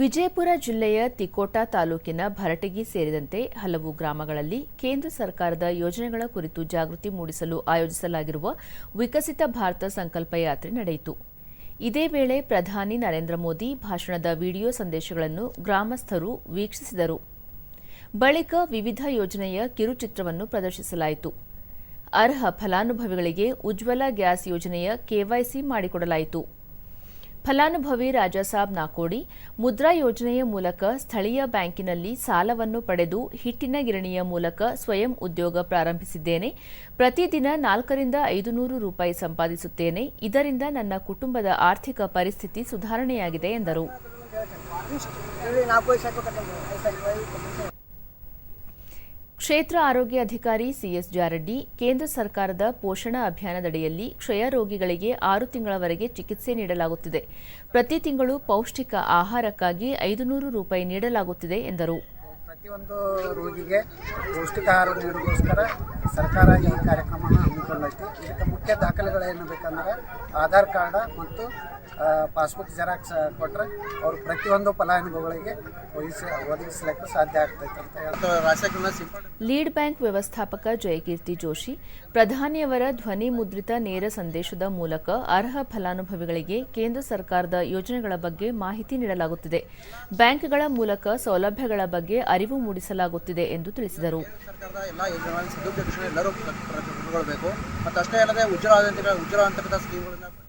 ವಿಜಯಪುರ ಜಿಲ್ಲೆಯ ತಿಕೋಟಾ ತಾಲೂಕಿನ ಭರಟಗಿ ಸೇರಿದಂತೆ ಹಲವು ಗ್ರಾಮಗಳಲ್ಲಿ ಕೇಂದ್ರ ಸರ್ಕಾರದ ಯೋಜನೆಗಳ ಕುರಿತು ಜಾಗೃತಿ ಮೂಡಿಸಲು ಆಯೋಜಿಸಲಾಗಿರುವ ವಿಕಸಿತ ಭಾರತ ಸಂಕಲ್ಪ ಯಾತ್ರೆ ನಡೆಯಿತು. ಇದೇ ವೇಳೆ ಪ್ರಧಾನಿ ನರೇಂದ್ರ ಮೋದಿ ಭಾಷಣದ ವಿಡಿಯೋ ಸಂದೇಶಗಳನ್ನು ಗ್ರಾಮಸ್ಥರು ವೀಕ್ಷಿಸಿದರು. ಬಳಿಕ ವಿವಿಧ ಯೋಜನೆಯ ಕಿರುಚಿತ್ರವನ್ನು ಪ್ರದರ್ಶಿಸಲಾಯಿತು. ಅರ್ಹ ಫಲಾನುಭವಿಗಳಿಗೆ ಉಜ್ವಲ ಗ್ಯಾಸ್ ಯೋಜನೆಯ ಕೆವೈಸಿ ಮಾಡಿಕೊಡಲಾಯಿತು. ಫಲಾನುಭವಿ ರಾಜಾಸಾಬ್ ನಾಕೋಡಿ ಮುದ್ರಾ ಯೋಜನೆಯ ಮೂಲಕ ಸ್ಥಳೀಯ ಬ್ಯಾಂಕಿನಲ್ಲಿ ಸಾಲವನ್ನು ಪಡೆದು ಹಿಟ್ಟಿನ ಗಿರಣಿಯ ಮೂಲಕ ಸ್ವಯಂ ಉದ್ಯೋಗ ಪ್ರಾರಂಭಿಸಿದ್ದೇನೆ. ಪ್ರತಿದಿನ ನಾಲ್ಕರಿಂದ ಐದು ನೂರು ರೂಪಾಯಿ ಸಂಪಾದಿಸುತ್ತೇನೆ. ಇದರಿಂದ ನನ್ನ ಕುಟುಂಬದ ಆರ್ಥಿಕ ಪರಿಸ್ಥಿತಿ ಸುಧಾರಣೆಯಾಗಿದೆ ಎಂದರು. ಕ್ಷೇತ್ರ ಆರೋಗ್ಯ ಅಧಿಕಾರಿ ಸಿಎಸ್ ಜಾರಡ್ಡಿ, ಕೇಂದ್ರ ಸರ್ಕಾರದ ಪೋಷಣ ಅಭಿಯಾನದಡಿಯಲ್ಲಿ ಕ್ಷಯ ರೋಗಿಗಳಿಗೆ ಆರು ತಿಂಗಳವರೆಗೆ ಚಿಕಿತ್ಸೆ ನೀಡಲಾಗುತ್ತಿದೆ. ಪ್ರತಿ ತಿಂಗಳು ಪೌಷ್ಟಿಕ ಆಹಾರಕ್ಕಾಗಿ ಐದು ನೂರು ರೂಪಾಯಿ ನೀಡಲಾಗುತ್ತಿದೆ ಎಂದರು. ಪ್ರತಿಯೊಂದು ರೋಗಿಗೆ ಪೌಷ್ಟಿಕ ಆಹಾರ ನೀಡೋದಕ್ಕೋಸ್ಕರ ಸರ್ಕಾರ ಈ ಕಾರ್ಯಕ್ರಮವನ್ನು ಹಮ್ಮಿಕೊಂಡೈತಿ ಇದಕ್ಕೆ ಮುಖ್ಯ ದಾಖಲೆಗಳು ಏನು ಬೇಕಂದ್ರೆ ಆಧಾರ್ ಕಾರ್ಡ ಮತ್ತು ಪಾಸ್ಬುಕ್ ಜೆರಾಕ್ಸ್ ಕೊಟ್ಟರೆ ಅವರು ಪ್ರತಿಯೊಂದು ಫಲಾನುಭವಿಗಳಿಗೆ ಒದಗಿಸಿ ಒದಗಿಸಲಿಕ್ಕೆ ಸಾಧ್ಯ ಆಗ್ತೈತೆ ಅಂತ ಸಿಂಪಡಣೆ ಲೀಡ್ ಬ್ಯಾಂಕ್ ವ್ಯವಸ್ಥಾಪಕ ಜಯಕೀರ್ತಿ ಜೋಶಿ ಪ್ರಧಾನಿಯವರ ಧ್ವನಿ ಮುದ್ರಿತ ನೇರ ಸಂದೇಶದ ಮೂಲಕ ಅರ್ಹ ಫಲಾನುಭವಿಗಳಿಗೆ ಕೇಂದ್ರ ಸರ್ಕಾರದ ಯೋಜನೆಗಳ ಬಗ್ಗೆ ಮಾಹಿತಿ ನೀಡಲಾಗುತ್ತಿದೆ. ಬ್ಯಾಂಕ್ಗಳ ಮೂಲಕ ಸೌಲಭ್ಯಗಳ ಬಗ್ಗೆ ಅರಿವು ಮೂಡಿಸಲಾಗುತ್ತಿದೆ ಎಂದು ತಿಳಿಸಿದರು. ಎಲ್ಲರೂ ಪಡೆದುಕೊಳ್ಳಬೇಕು ಮತ್ತು ಅಷ್ಟೇ ಅಲ್ಲದೆ ಉಜ್ವಲ ujrangan tidak ujran tapi tak segi